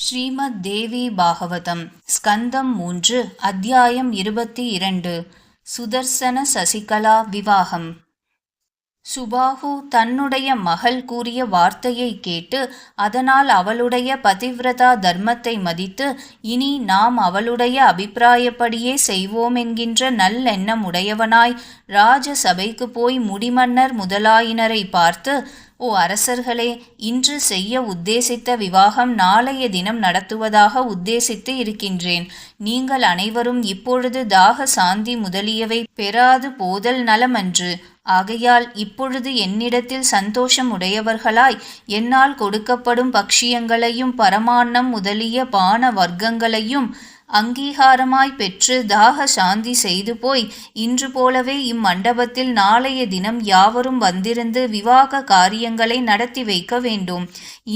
ஸ்ரீமத் தேவி பாகவதம் ஸ்கந்தம் மூன்று அத்தியாயம் இருபத்தி இரண்டு சுதர்சன சசிகலா விவாகம். சுபாகு தன்னுடைய மகள் கூறிய வார்த்தையை கேட்டு அதனால் அவளுடைய பதிவிரதா தர்மத்தை மதித்து இனி நாம் அவளுடைய அபிப்பிராயப்படியே செய்வோம் என்கின்ற நல்லெண்ணம் உடையவனாய் ராஜ சபைக்கு போய் முடிமன்னர் முதலாயினரை பார்த்து ஓ அரசர்களே இன்று செய்ய உத்தேசித்த விவாகம் நாளைய தினம் நடத்துவதாக உத்தேசித்து இருக்கின்றேன். நீங்கள் அனைவரும் இப்பொழுது தாக சாந்தி முதலியவை பெறாது போதல் நலமன்று. ஆகையால் இப்பொழுது என்னிடத்தில் சந்தோஷம் உடையவர்களாய் என்னால் கொடுக்கப்படும் பக்ஷியங்களையும் பரமான்னம் முதலிய பான வர்க்கங்களையும் அங்கீகாரமாய் பெற்று தாக சாந்தி செய்து போய் இன்று போலவே இம்மண்டபத்தில் நாளைய தினம் யாவரும் வந்திருந்து விவாக காரியங்களை நடத்தி வைக்க வேண்டும்.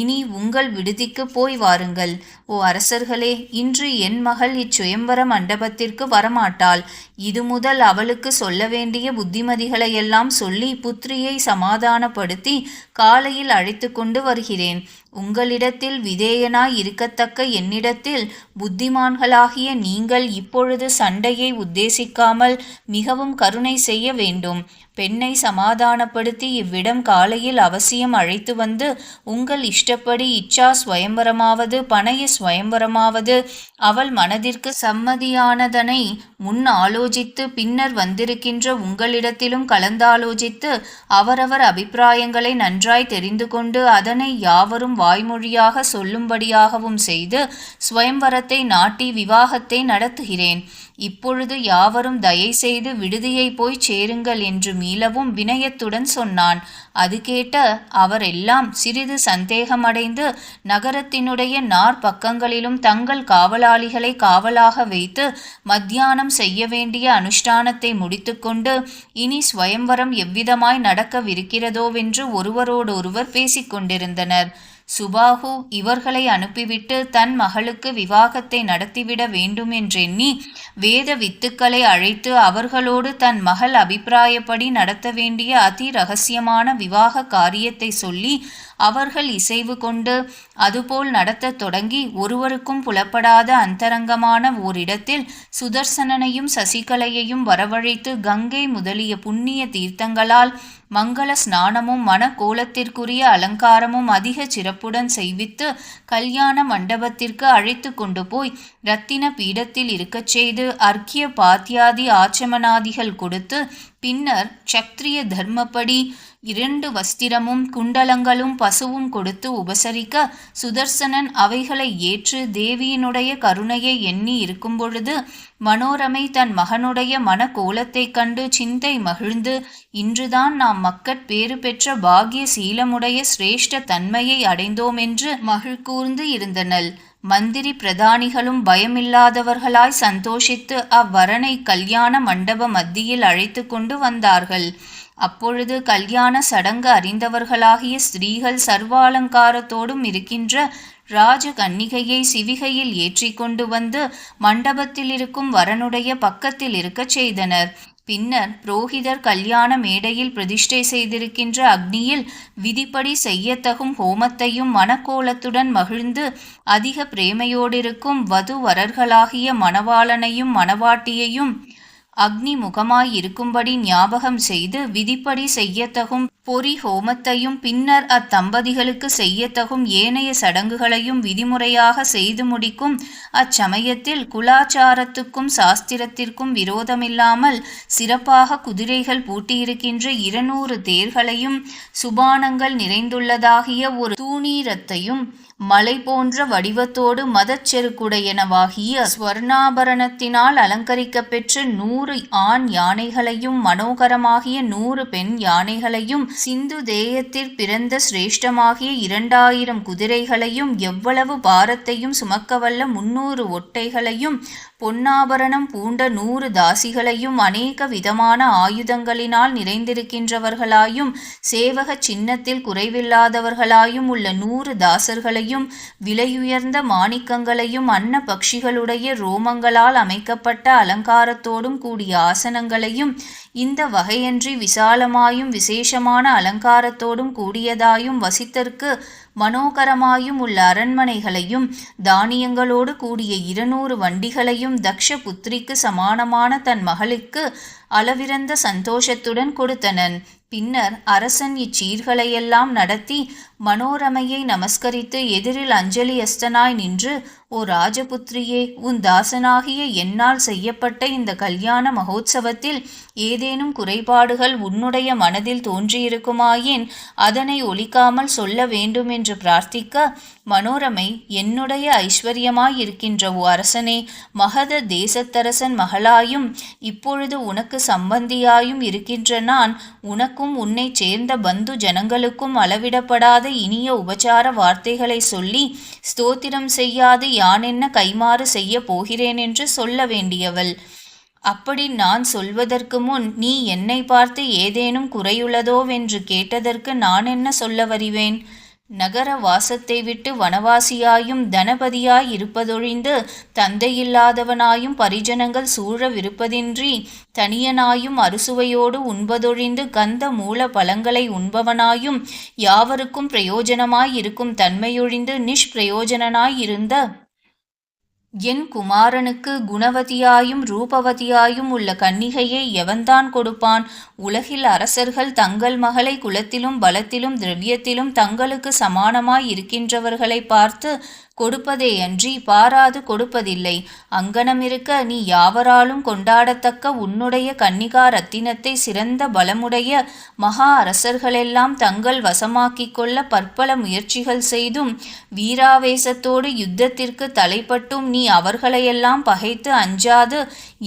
இனி உங்கள் விடுதிக்கு போய் வாருங்கள். ஓ அரசர்களே இன்று என் மகள் இச்சுயம்பர மண்டபத்திற்கு வரமாட்டாள். இது முதல் அவளுக்கு சொல்ல வேண்டிய புத்திமதிகளையெல்லாம் சொல்லி புத்திரியை சமாதானப்படுத்தி காலையில் அழைத்து கொண்டு வருகிறேன். உங்களிடத்தில் விதேயனாய் இருக்கத்தக்க என்னிடத்தில் புத்திமான்களாகிய நீங்கள் இப்பொழுது சண்டையை உத்தேசிக்காமல் மிகவும் கருணை செய்ய வேண்டும். பெண்ணை சமாதானப்படுத்தி இவ்விடம் காலையில் அவசியம் அழைத்து வந்து உங்கள் இஷ்டப்படி இச்சா ஸ்வயம்பரமாவது பணைய சுயம்பரமாவது அவள் மனதிற்கு சம்மதியானதனை முன் ஆலோசித்து பின்னர் வந்திருக்கின்ற உங்களிடத்திலும் கலந்தாலோசித்து அவரவர் அபிப்பிராயங்களை நன்றாய் தெரிந்து கொண்டு அதனை யாவரும் வாய்மொழியாக சொல்லும்படியாகவும் செய்து ஸ்வயம்வரத்தை நாட்டி விவாகத்தை நடத்துகிறேன். இப்பொழுது யாவரும் தயை செய்து விடுதியை போய் சேருங்கள் என்று மீளவும் வினயத்துடன் சொன்னான். அது கேட்ட அவரெல்லாம் சிறிது சந்தேகமடைந்து நகரத்தினுடைய நாற்பக்கங்களிலும் தங்கள் காவலாளிகளை காவலாக வைத்து மத்தியானம் செய்ய வேண்டிய அனுஷ்டானத்தை முடித்துக்கொண்டு இனி ஸ்வயம்வரம் எவ்விதமாய் நடக்கவிருக்கிறதோவென்று ஒருவரோடொருவர் பேசிக்கொண்டிருந்தனர். சுபாகு இவர்களை அனுப்பிவிட்டு தன் மகளுக்கு விவாகத்தை நடத்திவிட வேண்டுமென்றெண்ணி வேத வித்துக்களை அழைத்து அவர்களோடு தன் மகள் அபிப்பிராயப்படி நடத்த வேண்டிய அதி ரகசியமான விவாக காரியத்தை சொல்லி அவர்கள் இசைவு கொண்டு அதுபோல் நடத்தத் தொடங்கி ஒருவருக்கும் புலப்படாத அந்தரங்கமான ஓரிடத்தில் சுதர்சனனையும் சசிகலையையும் வரவழைத்து கங்கை முதலிய புண்ணிய தீர்த்தங்களால் மங்கள ஸ்நானமும் மனக்கோலத்திற்குரிய அலங்காரமும் அதிக சிறப்புடன் செய்வித்து கல்யாண மண்டபத்திற்கு அழைத்து கொண்டு போய் இரத்தின பீடத்தில் இருக்கச் செய்து அர்க்கிய பாத்தியாதி ஆச்சமனாதிகள் கொடுத்து பின்னர் சக்திரிய தர்மப்படி இரண்டு வஸ்திரமும் குண்டலங்களும் பசுவும் கொடுத்து உபசரிக்க சுதர்சனன் அவைகளை ஏற்று தேவியினுடைய கருணையை எண்ணி இருக்கும் பொழுது மனோரமை தன் மகனுடைய மன கோலத்தைக் கண்டு சிந்தை மகிழ்ந்து இன்றுதான் நாம் மக்கட் பேறு பெற்ற பாகிய சீலமுடைய சிரேஷ்ட தன்மையை அடைந்தோம் என்று மகிழ்கூர்ந்து இருந்தனள். மந்திரி பிரதானிகளும் பயமில்லாதவர்களாய் சந்தோஷித்து அவ்வரனை கல்யாண மண்டப மத்தியில் அழைத்து கொண்டு வந்தார்கள். அப்பொழுது கல்யாண சடங்கு அறிந்தவர்களாகிய ஸ்திரீகள் சர்வாலங்காரத்தோடும் இருக்கின்ற ராஜ கன்னிகையை சிவிகையில் ஏற்றி கொண்டு வந்து மண்டபத்தில் இருக்கும் வரனுடைய பக்கத்தில் இருக்கச் செய்தனர். பின்னர் புரோகிதர் கல்யாண மேடையில் பிரதிஷ்டை செய்திருக்கின்ற அக்னியில் விதிப்படி செய்யத்தகும் ஹோமத்தையும் மனக்கோலத்துடன் மகிழ்ந்து அதிக பிரேமையோடிருக்கும் வதுவரர்களாகிய மணவாளனையும் மணவாட்டியையும் அக்னி முகமாய் இருக்கும்படி ஞாபகம் செய்து விதிப்படி செய்யத்தகும் பொறி ஹோமத்தையும் பின்னர் அத்தம்பதிகளுக்கு செய்யத்தகும் ஏனைய சடங்குகளையும் விதிமுறையாக செய்து முடிக்கும் அச்சமயத்தில் குலாச்சாரத்துக்கும் சாஸ்திரத்திற்கும் விரோதமில்லாமல் சிறப்பாக குதிரைகள் பூட்டியிருக்கின்ற இருநூறு தேர்களையும் சுபானங்கள் நிறைந்துள்ளதாகிய ஒரு தூணீரத்தையும் மலை போன்ற வடிவத்தோடு மதச்செருக்குடையனவாகிய ஸ்வர்ணாபரணத்தினால் அலங்கரிக்கப் பெற்ற நூறு ஆண் யானைகளையும் மனோகரமாகிய நூறு பெண் யானைகளையும் சிந்து தேயத்தில் பிறந்த சிரேஷ்டமாகிய இரண்டாயிரம் குதிரைகளையும் எவ்வளவு பாரத்தையும் சுமக்கவல்ல முன்னூறு ஒட்டைகளையும் பொன்னாபரணம் பூண்ட நூறு தாசிகளையும் அநேக விதமான ஆயுதங்களினால் நிறைந்திருக்கின்றவர்களாயும் சேவக சின்னத்தில் குறைவில்லாதவர்களாயும் உள்ள நூறு தாசர்களையும் விலையுயர்ந்த மாணிக்கங்களையும் அன்ன பக்ஷிகளுடைய ரோமங்களால் அமைக்கப்பட்ட அலங்காரத்தோடும் கூடிய ஆசனங்களையும் இந்த வகையன்றி விசாலமாயும் விசேஷமான அலங்காரத்தோடும் கூடியதாயும் வசித்தற்கு மனோகரமாயும் உள்ள அரண்மனைகளையும் தானியங்களோடு கூடிய இருநூறு வண்டிகளையும் தக்ஷ புத்திரிக்கு சமானமான தன் மகளுக்கு அளவிறந்த சந்தோஷத்துடன் கொடுத்தனன். பின்னர் அரசன் இச்சீர்களையெல்லாம் நடத்தி மனோரமையை நமஸ்கரித்து எதிரில் அஞ்சலி அஸ்தனாய் நின்று ஓ ராஜபுத்திரியே உன் தாசனாகிய என்னால் செய்யப்பட்ட இந்த கல்யாண மகோத்சவத்தில் ஏதேனும் குறைபாடுகள் உன்னுடைய மனதில் தோன்றியிருக்குமாயின் அதனை ஒலிக்காமல் சொல்ல வேண்டும் என்று பிரார்த்திக்க மனோரமை என்னுடைய ஐஸ்வர்யமாயிருக்கின்ற ஓ அரசனே மகத தேசத்தரசன் மகளாயும் இப்பொழுது உனக்கு சம்பந்தியாயும் இருக்கின்ற நான் உனக்கும் உன்னை சேர்ந்த பந்து ஜனங்களுக்கும் அளவிடப்படாத இனிய உபச்சார வார்த்தைகளை சொல்லி ஸ்தோத்திரம் செய்யாது யான் என்ன கைமாறு செய்ய போகிறேன் என்று சொல்ல வேண்டியவள். அப்படி நான் சொல்வதற்கு முன் நீ என்னை பார்த்து ஏதேனும் குறையுள்ளதோவென்று கேட்டதற்கு நான் என்ன சொல்ல வருவேன்? நகர வாசத்தை விட்டு வனவாசியாயும் தனபதியாய் இருப்பதொழிந்து தந்தையில்லாதவனாயும் பரிஜனங்கள் சூழவிருப்பதின்றி தனியனாயும் அறுசுவையோடு உண்பதொழிந்து கந்த மூல பழங்களை உண்பவனாயும் யாவருக்கும் பிரயோஜனமாய் இருக்கும் தன்மையொழிந்து நிஷ்பிரயோஜனனாயிருந்த என் குமாரனுக்கு குணவதியாயும் ரூபவதியாயும் உள்ள கன்னிகையை எவன்தான் கொடுப்பான்? உலகில் அரசர்கள் தங்கள் மகளை குலத்திலும் பலத்திலும் திரவியத்திலும் தங்களுக்கு சமானமாய் இருக்கின்றவர்களை பார்த்து கொடுப்பதேயன்றி பாராது கொடுப்பதில்லை. அங்கனமிருக்க நீ யாவராலும் கொண்டாடத்தக்க உன்னுடைய கன்னிகா ரத்தினத்தை சிறந்த பலமுடைய மகா அரசர்களெல்லாம் தங்கள் வசமாக்கிக் கொள்ள பற்பல முயற்சிகள் செய்தும் வீராவேசத்தோடு யுத்தத்திற்கு தலைப்பட்டும் நீ அவர்களையெல்லாம் பகைத்து அஞ்சாது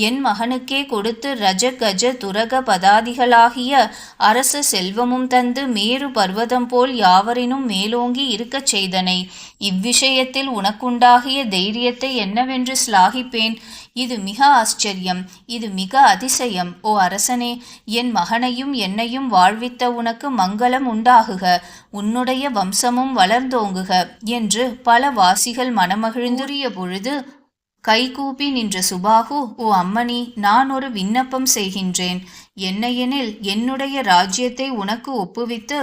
என் மகனுக்கே கொடுத்து ரஜ கஜ துரக பதாதிகளாகிய அரச செல்வமும் தந்து மேரு பர்வதம் போல் யாவரினும் மேலோங்கி இருக்கச் செய்தனை. இவ்விஷயத்தில் உனக்குண்டாகிய தைரியத்தை என்னவென்று ஸ்லாகிப்பேன் இது மிக ஆச்சரியம். இது மிக அதிசயம். ஓ அரசனே என் மகனையும் என்னையும் வாழ்வித்த உனக்கு மங்களம் உண்டாகுக. உன்னுடைய வம்சமும் வளர்ந்தோங்குக. என்று பல வாசிகள் மனமகிழ்ந்துரிய பொழுது கைகூப்பி நின்ற சுபாகு ஓ அம்மணி நான் ஒரு விண்ணப்பம் செய்கின்றேன். என்னையெனில் என்னுடைய ராஜ்யத்தை உனக்கு ஒப்புவித்து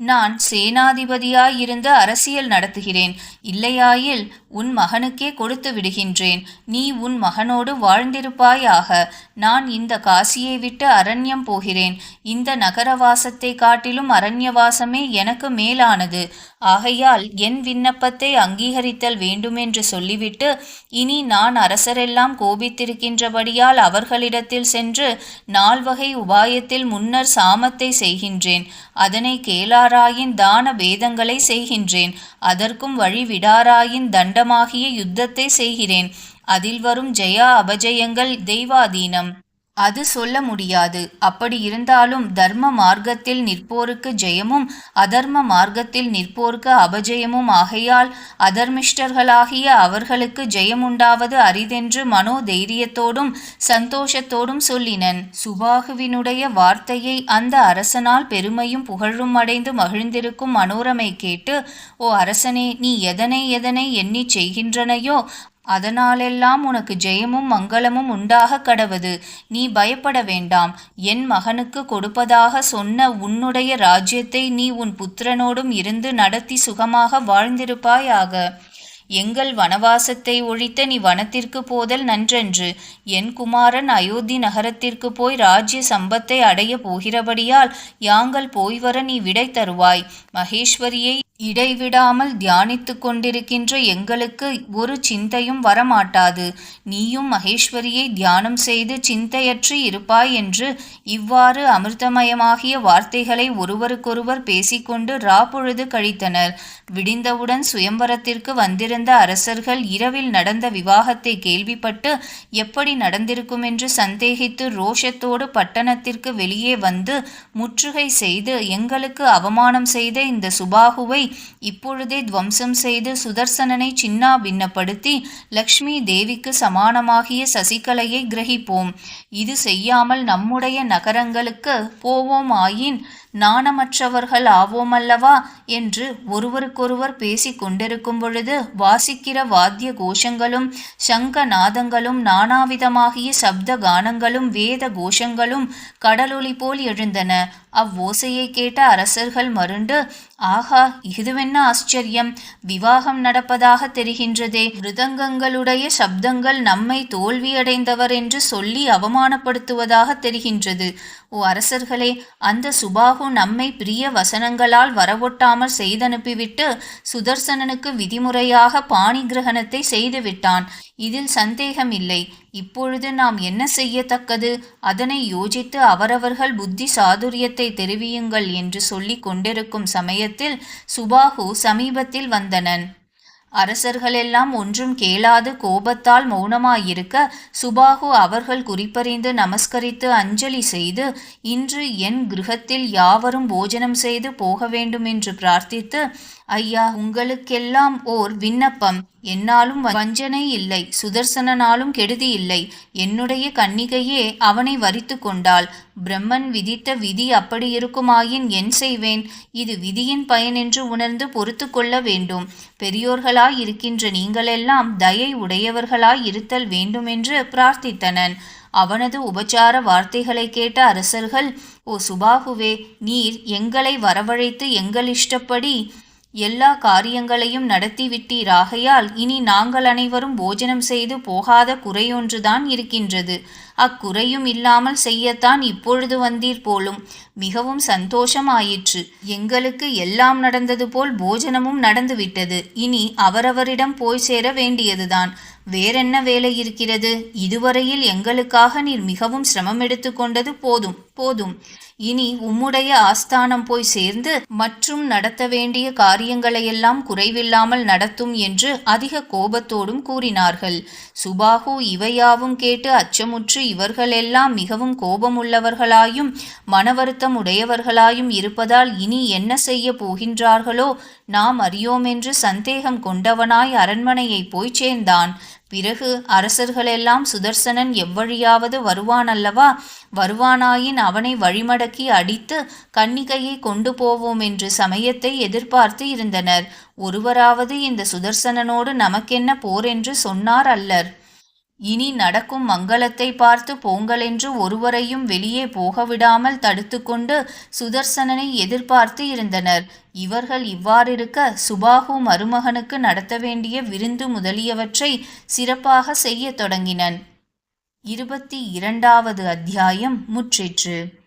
நான் சேனாதிபதியாயிருந்து அரசியல் நடத்துகிறேன். இல்லையாயில் உன் மகனுக்கே கொடுத்து விடுகின்றேன். நீ உன் மகனோடு வாழ்ந்திருப்பாயாக. நான் இந்த காசியை விட்டு அரண்யம் போகிறேன். இந்த நகரவாசத்தை காட்டிலும் அரண்யவாசமே எனக்கு மேலானது. ஆகையால் என் விண்ணப்பத்தை அங்கீகரித்தல் வேண்டுமென்று சொல்லிவிட்டு இனி நான் அரசரெல்லாம் கோபித்திருக்கின்றபடியால் அவர்களிடத்தில் சென்று நால்வகை உபாயத்தில் முன்னர் சாமத்தை செய்கின்றேன். அதனை கேளாராயின் தான பேதங்களை செய்கின்றேன். அதற்கும் வழி விடாராயின் தண்டமாகிய யுத்தத்தை செய்கிறேன். அதில் வரும் ஜெயா அபஜயங்கள் தெய்வாதீனம். அது சொல்ல முடியாது. அப்படி இருந்தாலும் தர்ம மார்க்கத்தில் நிற்போருக்கு ஜெயமும் அதர்ம மார்க்கத்தில் நிற்போருக்கு அபஜயமும் ஆகையால் அதர்மிஷ்டர்களாகிய அவர்களுக்கு ஜெயமுண்டாவது அரிதென்று மனோ தைரியத்தோடும் சந்தோஷத்தோடும் சொல்லினன். சுபாகுவினுடைய வார்த்தையை அந்த அரசனால் பெருமையும் புகழும் அடைந்து மகிழ்ந்திருக்கும் மனோரமை கேட்டு ஓ அரசனே நீ எதனை எதனை எண்ணிச் செய்கின்றனையோ அதனாலெல்லாம் உனக்கு ஜெயமும் மங்களமும் உண்டாக கடவது. நீ பயப்பட வேண்டாம். என் மகனுக்கு கொடுப்பதாக சொன்ன உன்னுடைய ராஜ்யத்தை நீ உன் புத்திரனோடும் இருந்து நடத்தி சுகமாக வாழ்ந்திருப்பாயாக. எங்கள் வனவாசத்தை ஒழித்த நீ வனத்திற்கு போதல் நன்றன்று. என் குமாரன் அயோத்தி நகரத்திற்கு போய் ராஜ்ய சம்பத்தை அடைய போகிறபடியால் யாங்கள் போய் வர நீ விடை தருவாய். மகேஸ்வரியை இடைவிடாமல் தியானித்து கொண்டிருக்கின்ற எங்களுக்கு ஒரு சிந்தையும் வரமாட்டாது. நீயும் மகேஸ்வரியை தியானம் செய்து சிந்தையற்றி இருப்பாய் என்று இவ்வாறு அமிர்தமயமாகிய வார்த்தைகளை ஒருவருக்கொருவர் பேசிக்கொண்டு ராப்பொழுது கழித்தனர். விடிந்தவுடன் சுயம்பரத்திற்கு வந்திருந்த அரசர்கள் இரவில் நடந்த விவாகத்தை கேள்விப்பட்டு எப்படி நடந்திருக்கும் என்று சந்தேகித்து ரோஷத்தோடு பட்டணத்திற்கு வெளியே வந்து முற்றுகை செய்து எங்களுக்கு அவமானம் செய்த இந்த சுபாகுவை இப்பொழுதே துவம்சம் செய்து சுதர்சனனை சின்னா பின்னப்படுத்தி லக்ஷ்மி தேவிக்கு சமானமாகிய சசிகலையை கிரகிப்போம். இது செய்யாமல் நம்முடைய நகரங்களுக்கு போவோம் ஆயின் நாணமற்றவர்கள் ஆவோமல்லவா? என்று ஒருவருக்கொருவர் பேசிக் கொண்டிருக்கும் பொழுது வாசிக்கிற வாத்திய கோஷங்களும் சங்க நாதங்களும் நானாவிதமாகிய சப்த கானங்களும் வேத கோஷங்களும் கடலொளி போல் எழுந்தன. அவ்வோசையை கேட்ட அரசர்கள் மருண்டு ஆஹா இதுவென்ன ஆச்சரியம்? விவாகம் நடப்பதாக தெரிகின்றதே. மிருதங்கங்களுடைய சப்தங்கள் நம்மை தோல்வியடைந்தவர் என்று சொல்லி அவமானப்படுத்துவதாக தெரிகின்றது. ஓ அரசர்களே அந்த சுபாகு நம்மை பிரிய வசனங்களால் வரவொட்டாமல் செய்தனுப்பிவிட்டு சுதர்சனனுக்கு விதிமுறையாக பாணி கிரகணத்தை செய்துவிட்டான். இதில் சந்தேகமில்லை. இப்பொழுது நாம் என்ன செய்யத்தக்கது? அதனை யோசித்து அவரவர்கள் புத்தி சாதுரியத்தை தெரிவியுங்கள் என்று சொல்லிக் கொண்டிருக்கும் சமயத்தில் சுபாகு சமீபத்தில் வந்தனன். அரசர்களெல்லாம் ஒன்றும் கேளாது கோபத்தால் மௌனமாயிருக்க சுபாகு அவர்கள் குறிப்பறிந்து நமஸ்கரித்து அஞ்சலி செய்து இன்று என் கிரகத்தில் யாவரும் போஜனம் செய்து போக வேண்டுமென்று பிரார்த்தித்து ஐயா உங்களுக்கெல்லாம் ஓர் விண்ணப்பம். என்னாலும் வஞ்சனை இல்லை. சுதர்சனனாலும் கெடுதி இல்லை. என்னுடைய கன்னிகையே அவனை வரித்து கொண்டாள். பிரம்மன் விதித்த விதி அப்படியிருக்குமாயின் என் செய்வேன். இது விதியின் பயன் என்று உணர்ந்து பொறுத்து கொள்ள வேண்டும். பெரியோர்களாய் இருக்கின்ற நீங்களெல்லாம் தயை உடையவர்களாய் இருத்தல் வேண்டுமென்று பிரார்த்தித்தனன். அவனது உபச்சார வார்த்தைகளை கேட்ட அரசர்கள் ஓ சுபாகுவே நீர் எங்களை வரவழைத்து எங்கள் இஷ்டப்படி எல்லா காரியங்களையும் நடத்திவிட்டீராகையால் இனி நாங்கள் அனைவரும் போஜனம் செய்து போகாத குறையொன்றுதான் இருக்கின்றது. அக்குறையும் இல்லாமல் செய்யத்தான் இப்பொழுது வந்தீர் போலும். மிகவும் சந்தோஷமாயிற்று. எங்களுக்கு எல்லாம் நடந்தது போல் போஜனமும் நடந்துவிட்டது இனி அவரவரிடம் போய் சேர வேண்டியதுதான். வேறென்ன வேலை இருக்கிறது? இதுவரையில் எங்களுக்காக நீர் மிகவும் சிரமம் எடுத்துக்கொண்டது போதும். போதும். இனி உம்முடைய ஆஸ்தானம் போய் சேர்ந்து மற்றும் நடத்த வேண்டிய காரியங்களையெல்லாம் குறைவில்லாமல் நடத்தும் என்று அதிக கோபத்தோடும் கூறினார்கள். சுபாகு இவையாவும் கேட்டு அச்சமுற்று இவர்களெல்லாம் மிகவும் கோபமுள்ளவர்களாயும் மனவருத்தம் உடையவர்களாயும் இருப்பதால் இனி என்ன செய்ய போகின்றார்களோ நாம் அறியோமென்று சந்தேகம் கொண்டவனாய் அரண்மனையை போய் சேர்ந்தான். பிறகு அரசர்களெல்லாம் சுதர்சனன் எவ்வழியாவது வருவானல்லவா? வருவானாயின் அவனை வழிமடக்கி அடித்து கன்னிகையை கொண்டு போவோம் என்று சமயத்தை எதிர்பார்த்து இருந்தனர். ஒருவராவது இந்த சுதர்சனனோடு நமக்கென்ன போர் என்று சொன்னார் அல்லர். இனி நடக்கும் மங்களத்தை பார்த்து போங்களென்று ஒருவரையும் வெளியே போகவிடாமல் தடுத்துக்கொண்டு சுதர்சனனை எதிர்பார்த்து இருந்தனர். இவர்கள் இவ்வாறிருக்க சுபாகு மருமகனுக்கு நடத்த வேண்டிய விருந்து முதலியவற்றை சிறப்பாக செய்யத் தொடங்கினன். இருபத்தி இரண்டாவது அத்தியாயம் முற்றிற்று.